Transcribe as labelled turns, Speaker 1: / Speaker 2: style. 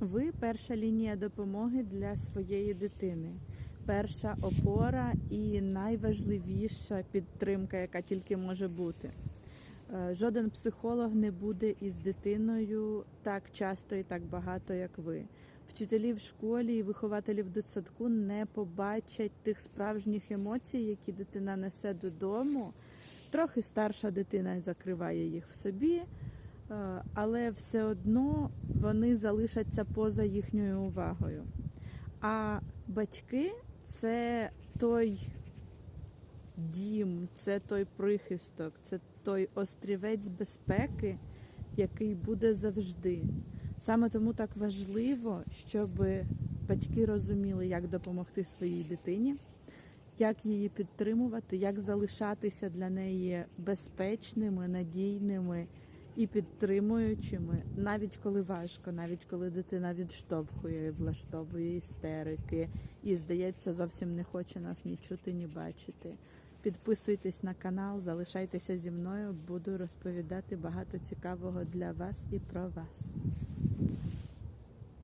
Speaker 1: Ви перша лінія допомоги для своєї дитини, перша опора і найважливіша підтримка, яка тільки може бути. Е, Жоден психолог не буде із дитиною так часто і так багато, як ви. Вчителі в школі і вихователі в дитсадку не побачать тих справжніх емоцій, які дитина несе додому. Трохи старша дитина закриває їх в собі, але все одно вони залишаться поза їхньою увагою. А батьки це той дім, це той прихисток, це той острівець безпеки, який буде завжди. Саме тому так важливо, щоб батьки розуміли, як допомогти своїй дитині, як її підтримувати, як залишатися для неї безпечними, надійними і підтримуючими, навіть коли важко, навіть коли дитина відштовхує, влаштовує істерики і, здається, зовсім не хоче нас ні чути, ні бачити. Підписуйтесь на канал, залишайтеся зі мною. Буду розповідати багато цікавого для вас і про вас.